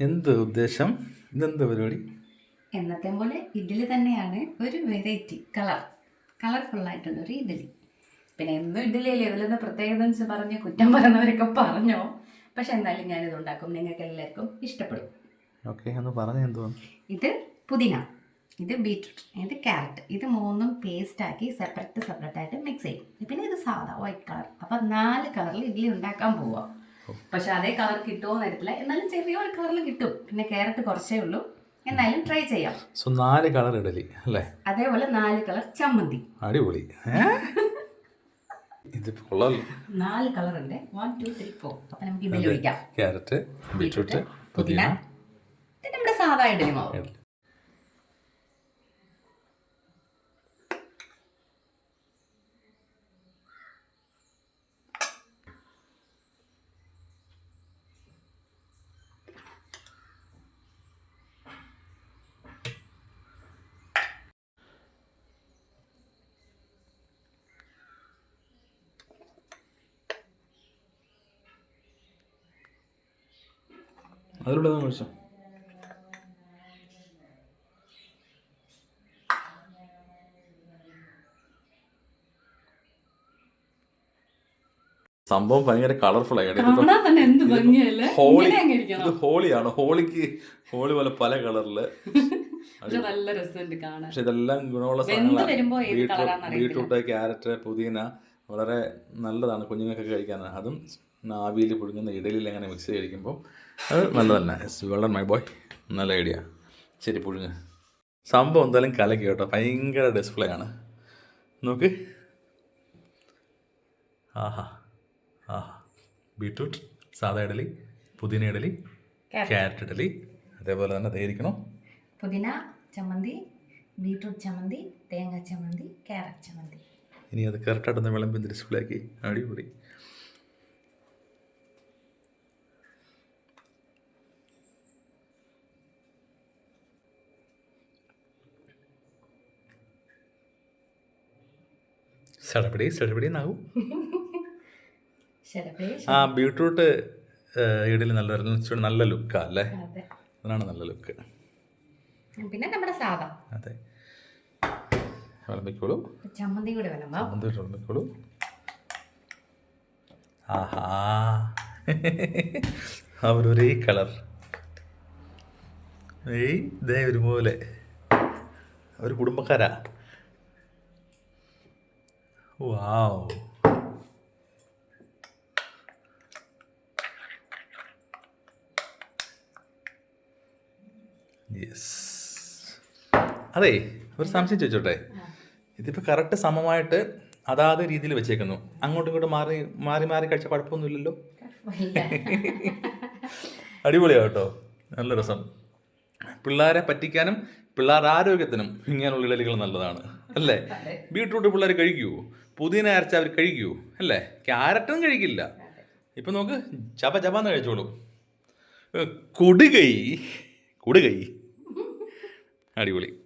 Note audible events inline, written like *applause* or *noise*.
എന്ത് ഉദ്ദേശം? ഇതെന്ത് പരിപാടി? എന്നത്തെ പോലെ ഇഡ്ഡലി തന്നെയാണ് ഒരു വെറൈറ്റി കളർ കളർഫുൾ ആയിട്ടുള്ള ഒരു ഇഡ്ഡലി. പിന്നെ എന്നും ഇഡ്ഡലിയല്ലേ ഇതിലൊന്ന് പ്രത്യേകത എന്ന് പറഞ്ഞ് കുറ്റം പറഞ്ഞവരൊക്കെ പറഞ്ഞോ? പക്ഷെ എന്നാലും ഞാനിത് ഉണ്ടാക്കും. നിങ്ങൾക്ക് എല്ലാവർക്കും ഇഷ്ടപ്പെടും. ഓക്കെ ഒന്ന് പറഞ്ഞ എന്തുവാ? ഇത് പുതിന. ഇത് ബീട്രൂട്ട് ഇത് ക്യാരറ്റ്. ഇത് മൂന്നും പേസ്റ്റ് ആക്കി സെപ്പറേറ്റ് സെപ്പറേറ്റ് ആയിട്ട് മിക്സ് ചെയ്യും. പിന്നെ ഇത് സാധാ വൈറ്റ് കളർ അപ്പം നാല് കളറിൽ ഇഡ്ഡലി ഉണ്ടാക്കാൻ പോവാം. പക്ഷെ അതേ കളർ കിട്ടുമോ എന്നറിയത്തില്ല എന്നാലും ചെറിയ ഒരു കളറിൽ കിട്ടും. പിന്നെ ക്യാരറ്റ് കുറച്ചേ ഉള്ളൂ. എന്നാലും ട്രൈ ചെയ്യാം. സോ നാല് കളർ ഇഡലി അല്ലേ? അതേപോലെ നാല് കളർ ചമ്മന്തി. അടിപൊളി. നാല് കളർ ഉണ്ട് വൺ ടു ത്രീ ഫോർ അപ്പൊ നമുക്ക് ഇതിൽ ഒഴിക്കാം. ക്യാരറ്റ് ബീറ്റ്റൂട്ട് പുതിന. നമ്മുടെ സാധാ ഇഡലി മാവ്. ഒന്ന് കഴിച്ചോ സംഭവം ഭയങ്കര കളർഫുൾ ആയി. കാണാൻ തന്നെ എന്ത് ഭംഗിയല്ലേ? ഹോളി ഇങ്ങനെ അങ്ങ് ഇരിക്കണം. ഇത് ഹോളിയാണ്? ഹോളിക്ക് ഹോളി പോലെ പല കളറിൽ. *laughs* പക്ഷെ ഇതെല്ലാം ഗുണമുള്ള സാധനങ്ങളാണ്. അറിയത്തില്ല. ബീട്രൂട്ട് ക്യാരറ്റ് പുതിന വളരെ നല്ലതാണ് കുഞ്ഞുങ്ങൾക്ക് കഴിക്കാൻ. അതും നാവിയിൽ പുഴുങ്ങുന്ന ഇഡലിയിൽ അങ്ങനെ മിക്സ് ചെയ്ത് കഴിക്കുമ്പോൾ അത് നല്ലതന്നെ. വെള്ളം മൈ ബോയ് നല്ല ഐഡിയ ശരി പുഴുങ്ങ്. സംഭവം എന്തായാലും കലക്കി കേട്ടോ. ഭയങ്കര ഡിസ്പ്ലേ ആണ്. നോക്ക്. ആഹാ. ആഹാ. ബീട്രൂട്ട് സാധാ ഇഡലി പുതിന ഇഡലി. ക്യാരറ്റ് ഇഡലി. അതേപോലെ തന്നെ തേരിക്കണോ പുതിന ചമ്മന്തി ബീട്രൂട്ട് ചമ്മന്തി തേങ്ങ ചമ്മന്തി ക്യാരറ്റ് ചമ്മന്തി. ഇനി അത് കറക്റ്റായിട്ടൊന്ന് വിളമ്പി ഡിസ്പ്ലേ ആക്കി അടിപൊളി. സടപടി സടപടി ശരപ്പേ ആ ബീട്രൂട്ട് ഇടയിൽ നല്ല നല്ല ലുക്കാ അല്ലേ? അതാണ് നല്ല ലുക്ക് പിന്നെ നമ്മുടെ സാധാ. അതെ. വിളമ്പിക്കോളൂ. ചമ്മന്തി കൂടെ വിളമ്പിക്കോളൂ. ആഹാ. അവരൊരേ കളർ. ഏയ് ഇതേ ഒരുപോലെ. ഒരു കുടുംബക്കാരാ. വാവ്. യെസ് അതെ ഒരു സംശയം ചോദിച്ചോട്ടെ? ഇതിപ്പോൾ കറക്റ്റ് സമമായിട്ട് അതാത് രീതിയിൽ വെച്ചേക്കുന്നു. അങ്ങോട്ടും ഇങ്ങോട്ടും മാറി മാറി മാറി കഴിച്ച കുഴപ്പമൊന്നുമില്ലല്ലോ? *laughs* അടിപൊളിയാ കേട്ടോ നല്ല രസം. പിള്ളേരെ പറ്റിക്കാനും പിള്ളേർ ആരോഗ്യത്തിനും ഇങ്ങനെയുള്ള ഇടലുകൾ നല്ലതാണ്. അല്ലേ? ബീട്രൂട്ട് പിള്ളേർ കഴിക്കൂ. പുതിന അരച്ച അവർ കഴിക്കൂ. അല്ലേ? ക്യാരറ്റും കഴിക്കില്ല. ഇപ്പം നോക്ക് ചപ ചപാന്ന് കഴിച്ചോളൂ. കൊടുകൈ. കൊടുകൈ. *laughs* അടിപൊളി.